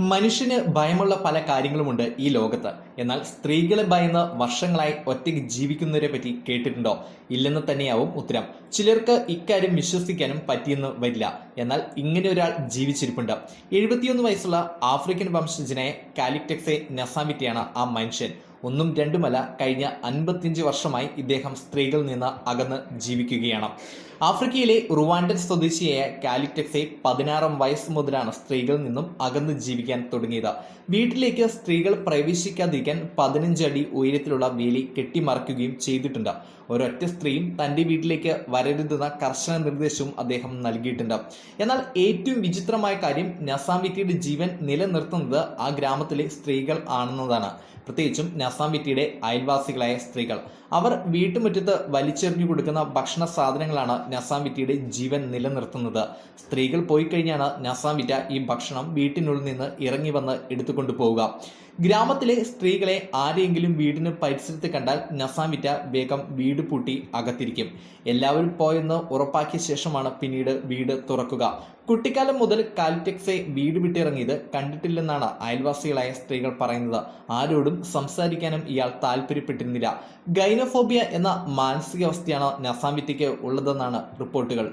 മനുഷ്യന് ഭയമുള്ള പല കാര്യങ്ങളുമുണ്ട് ഈ ലോകത്ത്. എന്നാൽ സ്ത്രീകളെ ഭയന്ന് വർഷങ്ങളായി ഒറ്റയ്ക്ക് ജീവിക്കുന്നവരെ പറ്റി കേട്ടിട്ടുണ്ടോ? ഇല്ലെന്ന് തന്നെയാവും ഉത്തരം. ചിലർക്ക് ഇക്കാര്യം വിശ്വസിക്കാനും പറ്റിയെന്ന് വരില്ല. എന്നാൽ ഇങ്ങനെ ഒരാൾ ജീവിച്ചിരിപ്പുണ്ട്. എഴുപത്തിയൊന്ന് വയസ്സുള്ള ആഫ്രിക്കൻ വംശജനായ കാലിക്ടെക്സെ നസാമിറ്റിയാണ് ആ മനുഷ്യൻ. ഒന്നും രണ്ടുമല്ല കഴിഞ്ഞ അൻപത്തിയഞ്ച് വർഷമായി ഇദ്ദേഹം സ്ത്രീകളിൽ നിന്ന് അകന്ന് ജീവിക്കുകയാണ്. ആഫ്രിക്കയിലെ റുവാൻഡൻ സ്വദേശിയായ കാലിറ്റക്സെ പതിനാറാം വയസ്സ് മുതലാണ് സ്ത്രീകളിൽ നിന്നും അകന്ന് ജീവിക്കാൻ തുടങ്ങിയത്. വീട്ടിലേക്ക് സ്ത്രീകൾ പ്രവേശിക്കാതിരിക്കാൻ പതിനഞ്ചടി ഉയരത്തിലുള്ള വേലി കെട്ടിമറിക്കുകയും ചെയ്തിട്ടുണ്ട്. ഒരൊറ്റ സ്ത്രീയും തന്റെ വീട്ടിലേക്ക് വരരുതെന്ന കർശന നിർദ്ദേശവും അദ്ദേഹം നൽകിയിട്ടുണ്ട്. എന്നാൽ ഏറ്റവും വിചിത്രമായ കാര്യം നസാമിറ്റിയുടെ ജീവൻ നിലനിർത്തുന്നത് ആ ഗ്രാമത്തിലെ സ്ത്രീകൾ ആണെന്നതാണ്. പ്രത്യേകിച്ചും നസാമിറ്റിയുടെ അയൽവാസികളായ സ്ത്രീകൾ. അവർ വീട്ടുമുറ്റത്ത് വലിച്ചെറിഞ്ഞു കൊടുക്കുന്ന ഭക്ഷണ സാധനങ്ങളാണ് നസാമിറ്റിയുടെ ജീവൻ നിലനിർത്തുന്നത്. സ്ത്രീകൾ പോയി കഴിഞ്ഞാണ് നസാമിറ്റ ഈ ഭക്ഷണം വീട്ടിനുള്ളിൽ നിന്ന് ഇറങ്ങി വന്ന് എടുത്തുകൊണ്ടു പോവുക ഗ്രാമത്തിലെ സ്ത്രീകളെ ആരെങ്കിലും വീടിന് പരിസരത്ത് കണ്ടാൽ നസാമിറ്റ വേഗം വീട് പൂട്ടി അകത്തിരിക്കും. എല്ലാവരും പോയെന്ന് ഉറപ്പാക്കിയ ശേഷമാണ് പിന്നീട് വീട് തുറക്കുക. കുട്ടിക്കാലം മുതൽ കാലിറ്റെക്സെ വീട് വിട്ടിറങ്ങിയത് കണ്ടിട്ടില്ലെന്നാണ് അയൽവാസികളായ സ്ത്രീകൾ പറയുന്നത്. ആരോടും സംസാരിക്കാനും ഇയാൾ താല്പര്യപ്പെട്ടിരുന്നില്ല. ഗൈനോഫോബിയ എന്ന മാനസികാവസ്ഥയാണ് നസാമിറ്റയ്ക്ക് ഉള്ളതെന്നാണ് റിപ്പോർട്ടുകൾ.